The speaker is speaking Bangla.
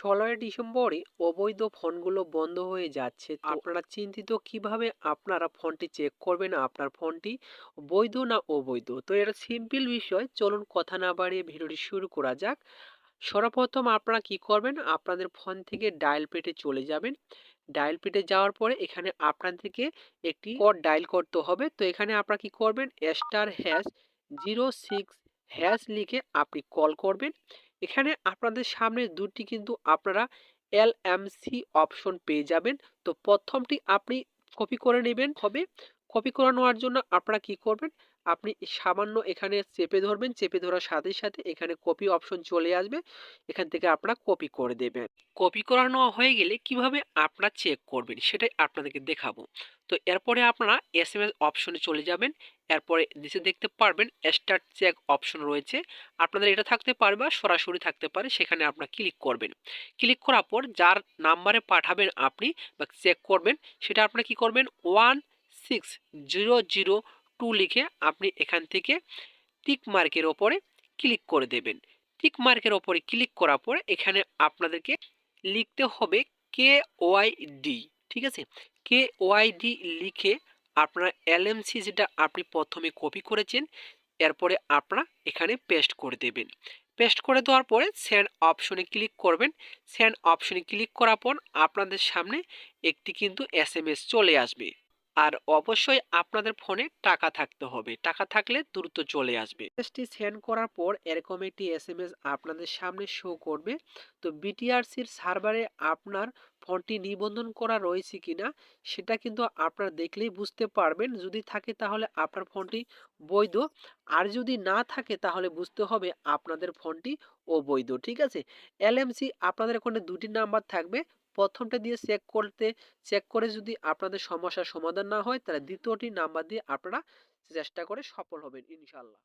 ষোলোই ডিসেম্বরে অবৈধ ফোনগুলো বন্ধ হয়ে যাচ্ছে। আপনারা চিন্তিত কীভাবে আপনারা ফোনটি চেক করবেন? আপনার ফোনটি বৈধ না অবৈধ? তো এটা সিম্পল বিষয়। চলুন কথা না বাড়িয়ে ভিডিওটি শুরু করা যাক। সর্বপ্রথম আপনারা কি করবেন? আপনাদের ফোন থেকে ডায়াল পেটে চলে যাবেন। ডায়াল পেটে যাওয়ার পরে এখানে আপনাদেরকে একটি কোড ডায়াল করতে হবে। তো এখানে আপনারা কি করবেন? Star hash zero six hash লিখে আপনি কল করবেন। এখানে আপনাদের সামনে দুটি কিন্তু আপনারা এল অপশন পেয়ে যাবেন। তো প্রথমটি আপনি কপি করে নেবেন। হবে কপি করে নেওয়ার জন্য আপনারা কি করবেন? আপনি সামান্য এখানে চেপে ধরবেন, চেপে ধরার সাথে সাথে এখানে কপি অপশন চলে আসবে। এখান থেকে আপনারা কপি করে দেবেন। কপি করানো হয়ে গেলে কীভাবে আপনারা চেক করবেন সেটাই আপনাদেরকে দেখাবো। তো এরপরে আপনারা এস এম এস অপশনে চলে যাবেন। এরপরে নিচে দেখতে পারবেন স্টার্ট চেক অপশন রয়েছে। আপনাদের এটা থাকতে পারে বা সরাসরি থাকতে পারে, সেখানে আপনারা ক্লিক করবেন। ক্লিক করার পর যার নাম্বারে পাঠাবেন আপনি বা চেক করবেন, সেটা আপনারা কি করবেন? One six zero zero two লিখে আপনি এখান থেকে টিক মার্কের ওপরে ক্লিক করে দেবেন। টিক মার্কের ওপরে ক্লিক করার পর এখানে আপনাদেরকে লিখতে হবে কে ওয়াই ডি ঠিক আছে? কে ওয়াই ডি লিখে আপনার এলএমসি যেটা আপনি প্রথমে কপি করেছেন, এরপরে আপনারা এখানে পেস্ট করে দেবেন। পেস্ট করে দেওয়ার পরে সেন্ড অপশনে ক্লিক করবেন। সেন্ড অপশনে ক্লিক করার পর আপনাদের সামনে একটি কিন্তু এস চলে আসবে। আর অবশ্যই আপনাদের ফোনে টাকা থাকতে হবে। টাকা থাকলে দ্রুত চলে আসবে। এসটি সেন্ড করার পর এরকম একটি এস আপনাদের সামনে শো করবে। তো বিটিআরসির সার্ভারে আপনার ফোনটি নিবন্ধন করা রয়েছে কিনা, সেটা কিন্তু আপনারা দেখলেই বুঝতে পারবেন। যদি থাকে তাহলে আপনার ফোনটি বৈধ। আর যদি না থাকে তাহলে বুঝতে হবে আপনাদের ফোনটি অবৈধ। ঠিক আছে? এলএমসি আপনাদের ওখানে দুটি নাম্বার থাকবে। প্রথমটা দিয়ে চেক করতে চেক করে যদি আপনাদের সমস্যার সমাধান না হয়, তাহলে দ্বিতীয়টি নাম্বার দিয়ে আপনারা চেষ্টা করে সফল হবেন ইনশাল্লাহ।